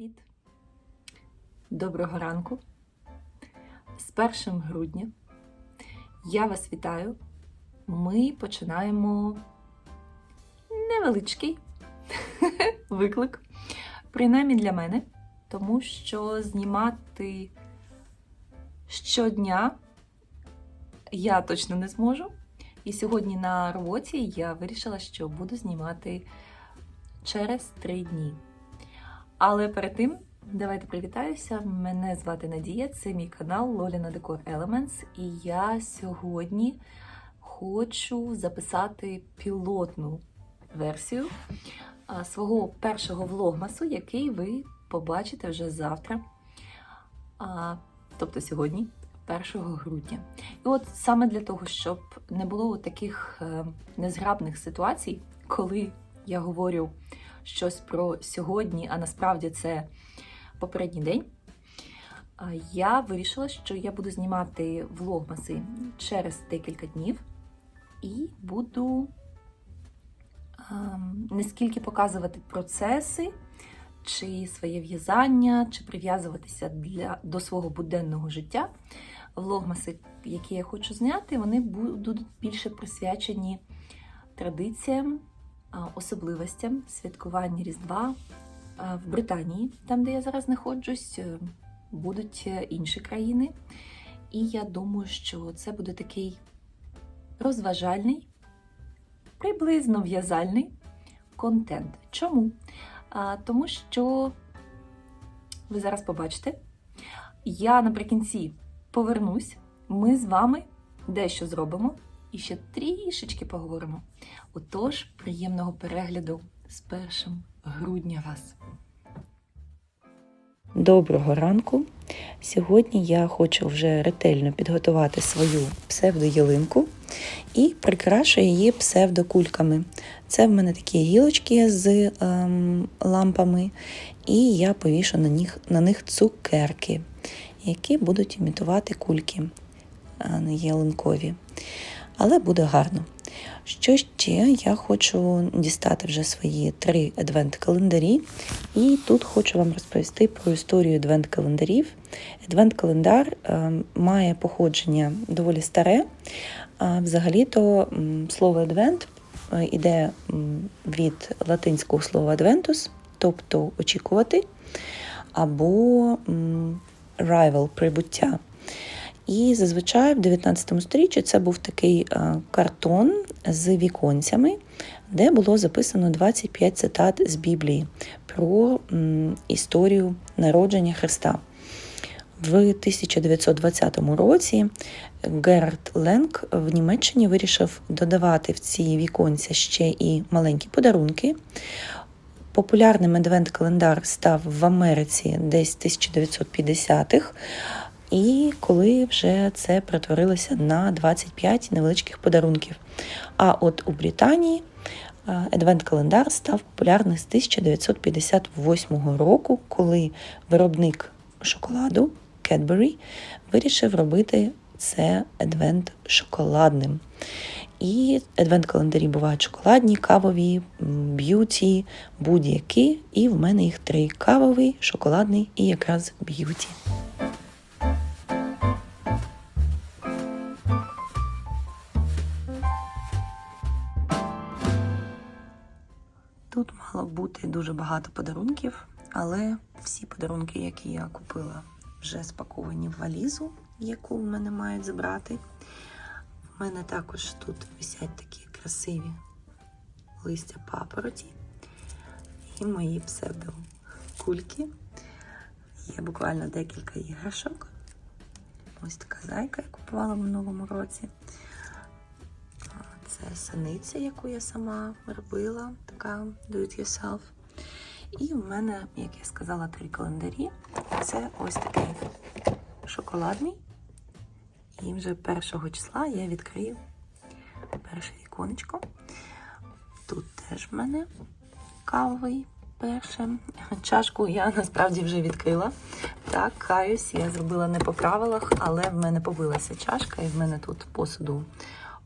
Привіт! Доброго ранку! З 1 грудня я вас вітаю. Ми починаємо невеличкий виклик, принаймні для мене, тому що знімати щодня я точно не зможу. І сьогодні на роботі я вирішила, що буду знімати через три дні. Але перед тим давайте привітаюся. Мене звати Надія, це мій канал Лоліна Декор Elements. І я сьогодні хочу записати пілотну версію свого першого влогмасу, який ви побачите вже завтра, тобто сьогодні, 1 грудня. І от саме для того, щоб не було таких е, незграбних ситуацій, коли я говорю щось про сьогодні, а насправді це попередній день. Я вирішила, що я буду знімати влогмаси через декілька днів і буду ем, не скільки показувати процеси, чи своє в'язання, чи прив'язуватися для, до свого буденного життя. Влогмаси, які я хочу зняти, вони будуть більше присвячені традиціям особливостям святкування Різдва в Британії, там, де я зараз знаходжусь, е, будуть е, інші країни. І я думаю, що це буде такий розважальний, приблизно в'язальний контент. Чому? Тому що ви зараз побачите, я наприкінці повернусь, ми з вами дещо зробимо і ще трішечки поговоримо. Отож, приємного перегляду з 1 грудня вас. Доброго ранку. Сьогодні я хочу вже ретельно підготувати свою псевдоялинку і прикрашу її псевдокульками. Це в мене такі гілочки з ем, лампами, і я повішу на них, на них цукерки, які будуть імітувати кульки ялинкові. Але буде гарно. Що ще я хочу дістати вже свої три адвент-календарі, і тут хочу вам розповісти про історію адвент-календарів. Адвент-календар е, має походження доволі старе. А взагалі-то слово адвент е, іде від латинського слова adventus, тобто очікувати, або rival прибуття. І зазвичай в 19 сторіччі це був такий е, картон з віконцями, де було записано 25 цитат з Біблії про історію народження Христа. В 1920 році Герард Ленк в Німеччині вирішив додавати в ці віконця ще і маленькі подарунки. Популярним адвент-календар став в Америці десь 1950-х. І коли вже це перетворилося на 25 невеличких подарунків. А от у Британії адвент-календар став популярним з 1958 року, коли виробник шоколаду Cadbury вирішив робити це адвент шоколадним. І адвент-календарі бувають шоколадні, кавові, б'юті, будь-які. І в мене їх три: кавовий, шоколадний і якраз б'юті. Тут мало бути дуже багато подарунків, але всі подарунки, які я купила, вже спаковані в валізу, яку в мене мають забрати. В мене також тут висять такі красиві листя папороті і мої псевдокульки. Є буквально декілька іграшок. Ось така зайка я купувала в минулому році. Це синиця, яку я сама робила, така do it yourself. І в мене, як я сказала, три календарі. Це ось такий шоколадний. І вже першого числа я відкрию перше віконечко. Тут теж в мене кавовий перше. Чашку я насправді вже відкрила. Так, каюсь, я зробила не по правилах, але в мене побилася чашка, і в мене тут посуду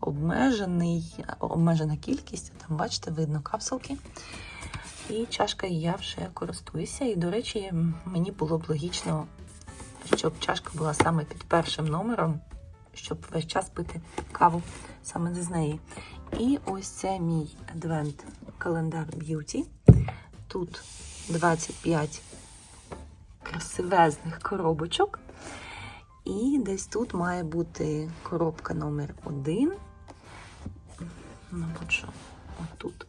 обмежений, обмежена кількість. Там, бачите, видно капсулки. І чашка я вже користуюся. І, до речі, мені було б логічно, щоб чашка була саме під першим номером, щоб весь час пити каву саме з неї. І ось це мій адвент календар б'юті. Тут 25 красивезних коробочок. І десь тут має бути коробка номер один. Мабуть, що отут.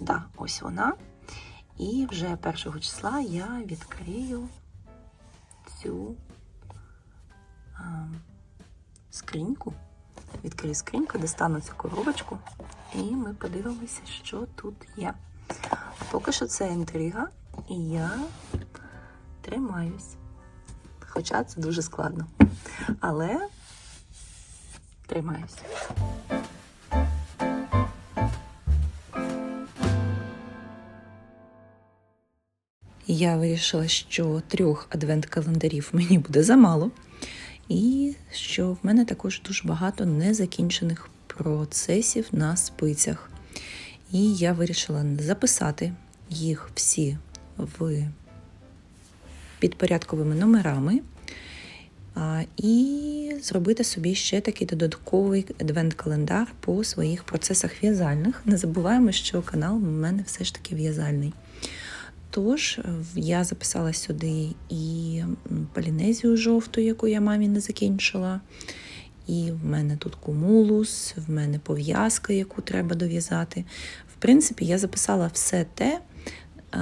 Да, ось вона. І вже першого числа я відкрию цю а, скриньку. Відкрию скриньку, достану цю коробочку, і ми подивимося, що тут є. Поки що це інтрига, і я тримаюсь. Хоча це дуже складно. Але тримаюсь. Я вирішила, що трьох адвент-календарів мені буде замало, і що в мене також дуже багато незакінчених процесів на спицях. І я вирішила записати їх всі в підпорядковими номерами. І зробити собі ще такий додатковий адвент-календар по своїх процесах в'язальних. Не забуваємо, що канал у мене все ж таки в'язальний. Тож я записала сюди і полінезію жовту, яку я мамі не закінчила. І в мене тут кумулус, в мене пов'язка, яку треба дов'язати. В принципі, я записала все те,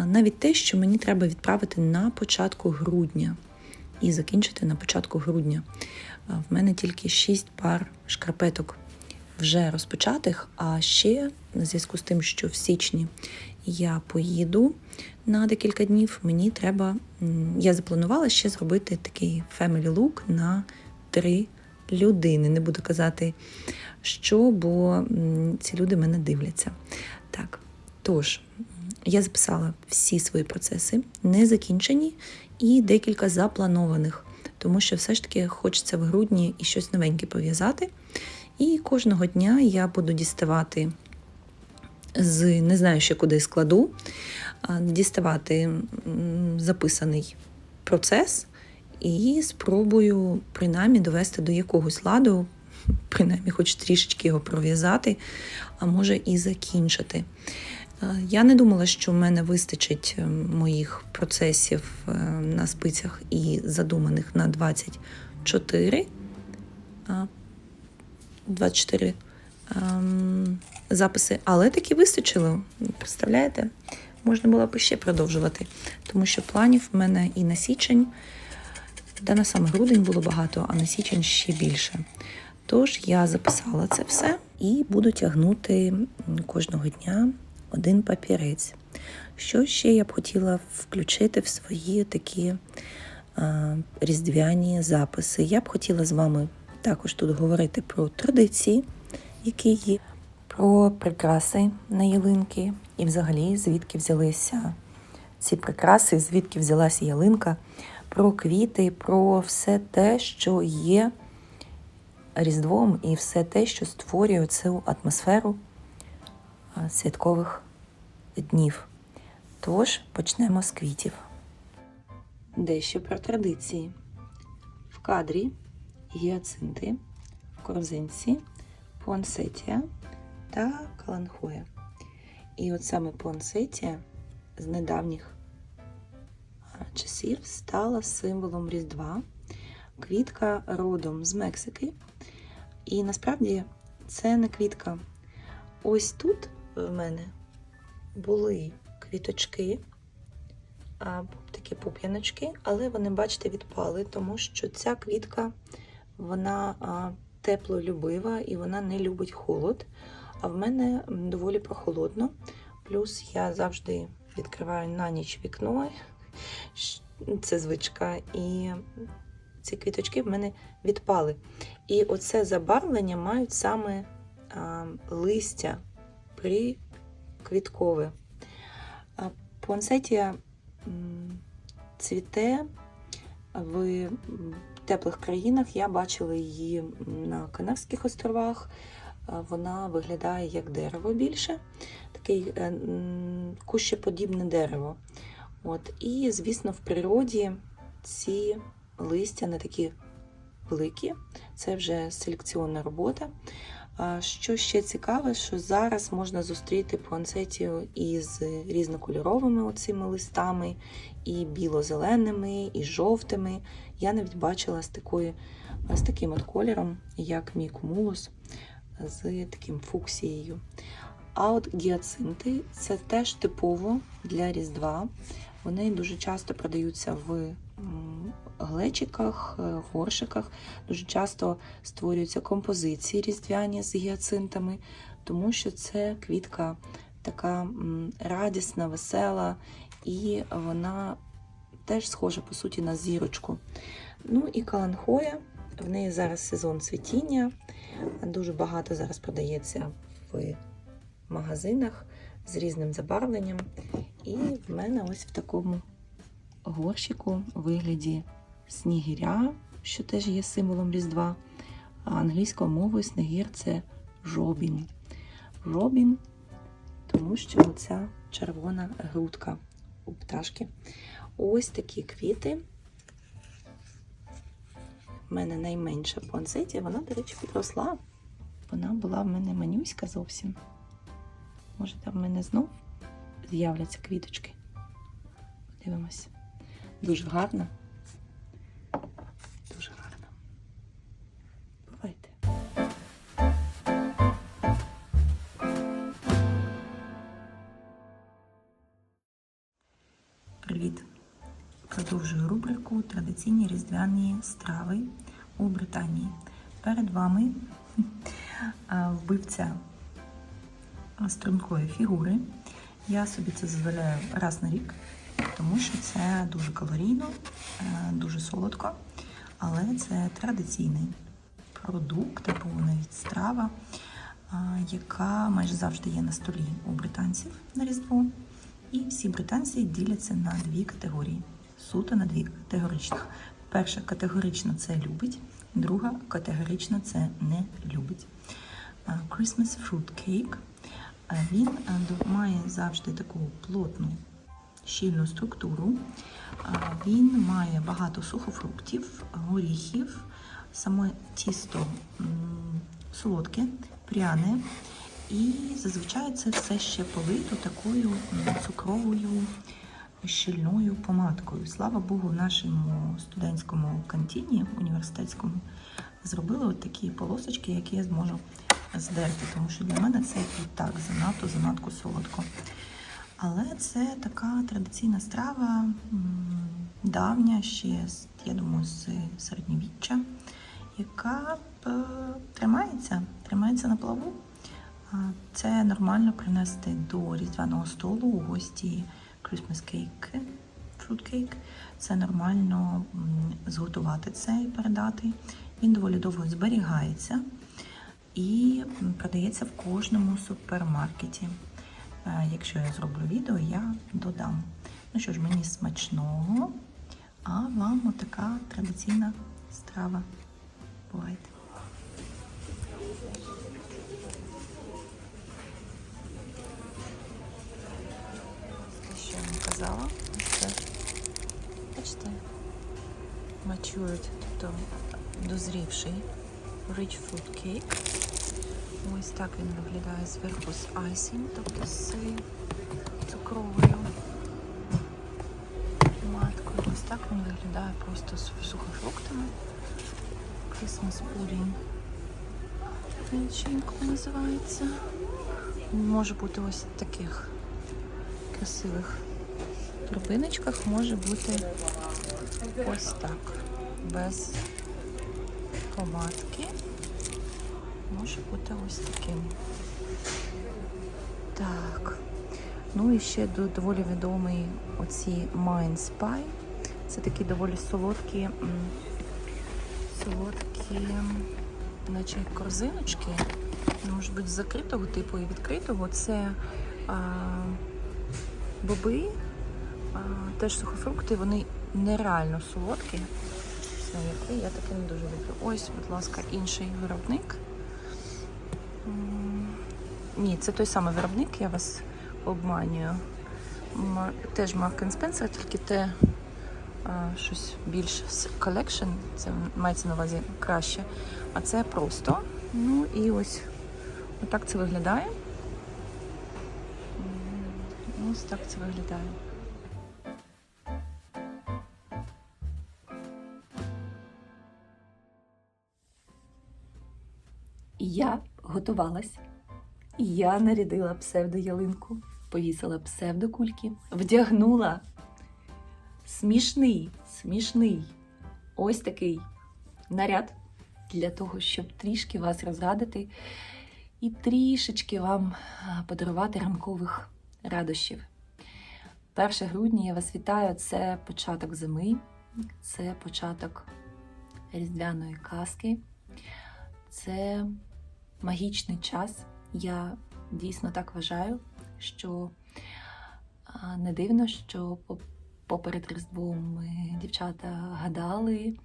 навіть те, що мені треба відправити на початку грудня і закінчити на початку грудня. В мене тільки 6 пар шкарпеток вже розпочатих, а ще в зв'язку з тим, що в січні я поїду на декілька днів, мені треба. Я запланувала ще зробити такий family look на три людини. Не буду казати, що, бо ці люди мене дивляться. Так, тож, я записала всі свої процеси, не закінчені, і декілька запланованих, тому що все ж таки хочеться в грудні і щось новеньке пов'язати. І кожного дня я буду діставати з не знаю ще куди складу, діставати записаний процес і спробую принаймні довести до якогось ладу, принаймні хоч трішечки його пров'язати, а може і закінчити. Е, Я не думала, що в мене вистачить е, моїх процесів е, на спицях і задуманих на 24. 24 ем, записи, але таки вистачило. Представляєте? Можна було б ще продовжувати, тому що планів в мене і на січень, та на саме грудень було багато, а на січень ще більше. Тож я записала це все і буду тягнути кожного дня один папірець. Що ще я б хотіла включити в свої такі а, різдвяні записи? Я б хотіла з вами також тут говорити про традиції, які є, про прикраси на ялинки, і взагалі звідки взялися ці прикраси, звідки взялася ялинка, про квіти, про все те, що є Різдвом, і все те, що створює цю атмосферу святкових днів. Тож почнемо з квітів. Дещо про традиції. В кадрі гіацинти, в корзинці, пуансетія та каланхоя. І от саме пуансетія з недавніх часів стала символом Різдва. Квітка родом з Мексики. І насправді це не квітка. Ось тут в мене були квіточки, такі пуп'яночки, але вони, бачите, відпали, тому що ця квітка вона теплолюбива і вона не любить холод. А в мене доволі прохолодно. Плюс я завжди відкриваю на ніч вікно. Це звичка. І ці квіточки в мене відпали. І оце забарвлення мають саме листя приквіткове. А Пуансетія цвіте в теплих країнах. Я бачила її на Канарських островах, вона виглядає як дерево більше, такий е, кущеподібне дерево. От, і, звісно, в природі ці листя не такі великі, це вже селекціонна робота. Що ще цікаве, що зараз можна зустріти пуансетію із різнокольоровими оцими листами, і біло-зеленими, і жовтими. Я навіть бачила з, такою, з таким от кольором, як мій кумулус, з таким фуксією. А от гіацинти це теж типово для Різдва. Вони дуже часто продаються в глечиках, е, горшиках. Дуже часто створюються композиції різдвяні з гіацинтами, тому що це квітка така радісна, весела, і вона теж схожа по суті на зірочку. Ну і каланхоя. В неї зараз сезон цвітіння. Дуже багато зараз продається в магазинах з різним забарвленням. І в мене ось в такому горщику вигляді снігиря, що теж є символом Різдва. А англійською мовою снегір це жобін. Жобін, тому що оця червона грудка у пташки. Ось такі квіти. У мене найменша пуансеті, вона, до речі, підросла. Вона була в мене манюська зовсім. Може, там в мене знов з'являться квіточки. Подивимось. Дуже гарно. Традиційні різдвяні страви у Британії. Перед вами вбивця стрункої фігури. Я собі це дозволяю раз на рік, тому що це дуже калорійно, е, дуже солодко, але це традиційний продукт або навіть страва, яка майже завжди є на столі у британців на Різдво. І всі британці діляться на дві категорії. Суто на дві категоричних. Перша категорична це любить, друга категорична це не любить. Christmas Fruit Cake. Він має завжди таку плотну, щільну структуру. Він має багато сухофруктів, горіхів, саме тісто солодке, пряне. І зазвичай це все ще полито такою цукровою щільною помадкою. Слава Богу, в нашому студентському кантіні університетському зробили от такі полосочки, які я зможу здерти, тому що для мене це і так занадто, занадто солодко. Але це така традиційна страва, давня, ще, я думаю, з середньовіччя, яка е, тримається, тримається на плаву. Це нормально принести до різдвяного столу у гості Christmas cake, fruit cake. Це нормально зготувати це і передати. Він доволі довго зберігається і продається в кожному супермаркеті. Е, Якщо я зроблю відео, я додам. Ну що ж, мені смачного, а вам отака традиційна страва. Бувайте. Я вам бачите, matured, тобто дозрівший rich fruit cake. Ось так він виглядає зверху з icing, тобто з цукровою маткою. Ось так він виглядає просто з сухофруктами. Christmas pudding. Начинка називається. Може бути ось таких красивих торбиночках, може бути ось так. Без помадки. Може бути ось таким. Так. Ну і ще доволі відомий оці Mind Spy. Це такі доволі солодкі, солодкі, наче корзиночки. Може бути з закритого типу і відкритого. Це а, боби, теж сухофрукти, вони нереально солодкі. Які я таке не дуже люблю. Ось, будь ласка, інший виробник. Ні, це той самий виробник, я вас обманюю. Теж Mark Spencer, тільки те а, щось більш collection, це мається на увазі краще. А це просто. Ну і ось отак це виглядає. Ось так це виглядає. Я готувалась. Я нарядила псевдоялинку, повісила псевдокульки, вдягнула смішний, смішний ось такий наряд для того, щоб трішки вас розрадити і трішечки вам подарувати ранкових радощів. 1 грудня я вас вітаю. Це початок зими, це початок різдвяної казки, це магічний час. Я дійсно так вважаю, що не дивно, що поперед Різдвом ми, дівчата гадали,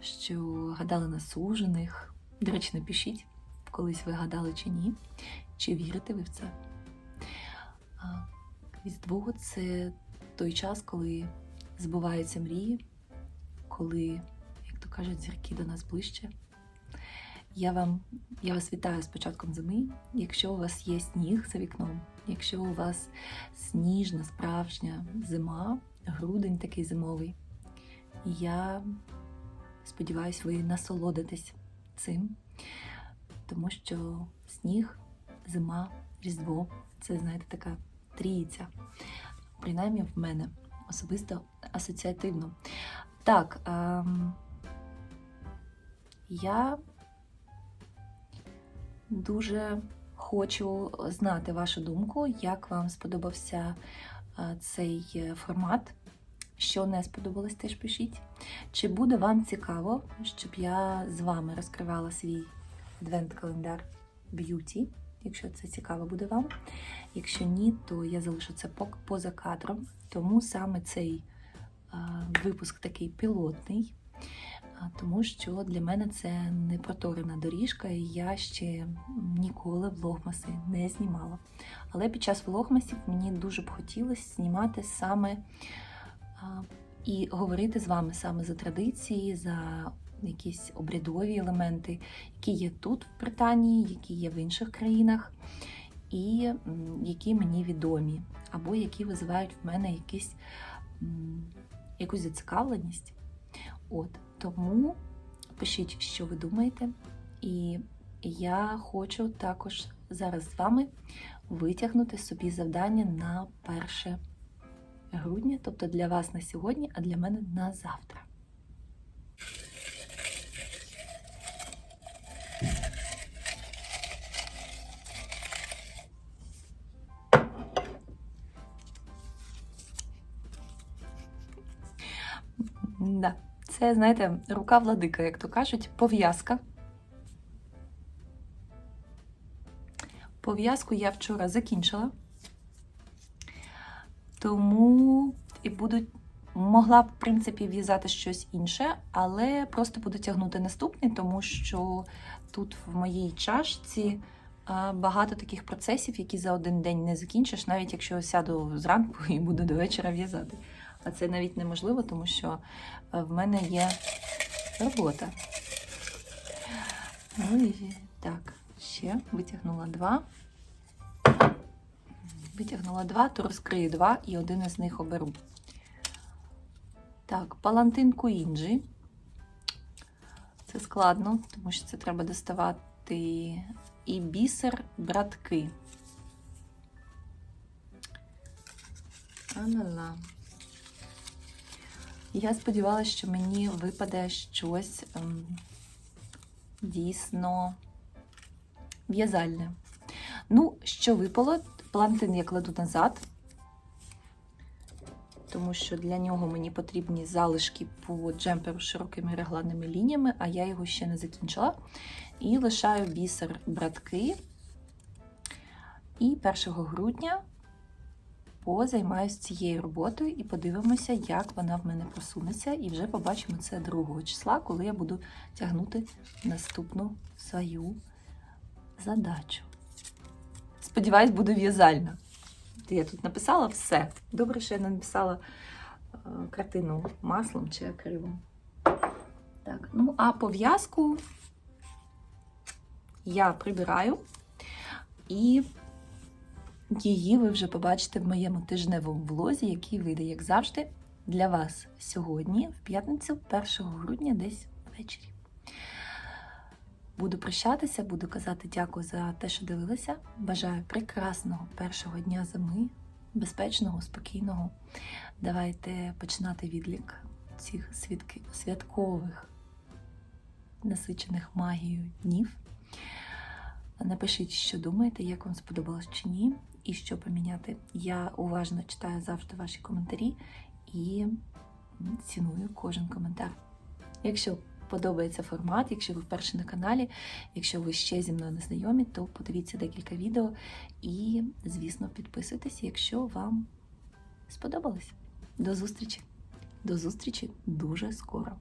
що гадали на сужених. До речі, напишіть, колись ви гадали чи ні, чи вірите ви в це. Різдво це той час, коли збуваються мрії, коли, як то кажуть, зірки до нас ближче. Я вам я вас вітаю з початком зими. Якщо у вас є сніг за вікном, якщо у вас сніжна, справжня зима, грудень такий зимовий, я сподіваюся, ви насолодитесь цим, тому що сніг, зима, різдво це, знаєте, така трійця. Принаймні в мене особисто асоціативно. Так, ем, я Дуже хочу знати вашу думку, як вам сподобався е, цей е, формат. Що не сподобалось, теж пишіть. Чи буде вам цікаво, щоб я з вами розкривала свій адвент-календар б'юті, якщо це цікаво буде вам. Якщо ні, то я залишу це поза кадром. Тому саме цей е, випуск такий пілотний. Тому що для мене це не проторена доріжка, і я ще ніколи влогмаси не знімала. Але під час влогмасів мені дуже б хотілося знімати саме і говорити з вами саме за традиції, за якісь обрядові елементи, які є тут, в Британії, які є в інших країнах, і які мені відомі, або які визивають в мене якісь, якусь зацікавленість. От тому пишіть, що ви думаєте. І я хочу також зараз з вами витягнути собі завдання на 1 грудня, тобто для вас на сьогодні, а для мене на завтра. Це, знаєте, рука владика, як то кажуть, пов'язка. Пов'язку я вчора закінчила. Тому і буду, могла б, в принципі, в'язати щось інше, але просто буду тягнути наступний, тому що тут в моїй чашці багато таких процесів, які за один день не закінчиш, навіть якщо сяду зранку і буду до вечора в'язати. А це навіть неможливо, тому що е, в мене є робота. Ну і так, ще витягнула два. Витягнула два, то розкрию два і один із них оберу. Так, палантин Куінджі. Це складно, тому що це треба доставати і бісер братки. А-ла-ла. Я сподівалася, що мені випаде щось ем, дійсно в'язальне. Ну, що випало, плантин я кладу назад, тому що для нього мені потрібні залишки по джемперу з широкими регланними лініями, а я його ще не закінчила. І лишаю бісер братки. І 1 грудня позаймаюся цією роботою і подивимося, як вона в мене просунеться. І вже побачимо це 2 числа, коли я буду тягнути наступну свою задачу. сподіваюсь, буде в'язальна. Я тут написала все. Добре, що я не написала е, картину маслом чи акрилом. Так, ну а пов'язку я прибираю, і її ви вже побачите в моєму тижневому влозі, який вийде, як завжди, для вас сьогодні, в п'ятницю, 1 грудня, десь ввечері. Буду прощатися, буду казати дякую за те, що дивилися. Бажаю прекрасного першого дня зими, безпечного, спокійного. Давайте починати відлік цих святкових, насичених магією днів. Напишіть, що думаєте, як вам сподобалось чи ні, і що поміняти. Я уважно читаю завжди ваші коментарі і ціную кожен коментар. Якщо подобається формат, якщо ви вперше на каналі, якщо ви ще зі мною не знайомі, то подивіться декілька відео і, звісно, підписуйтесь, якщо вам сподобалось. До зустрічі! До зустрічі дуже скоро!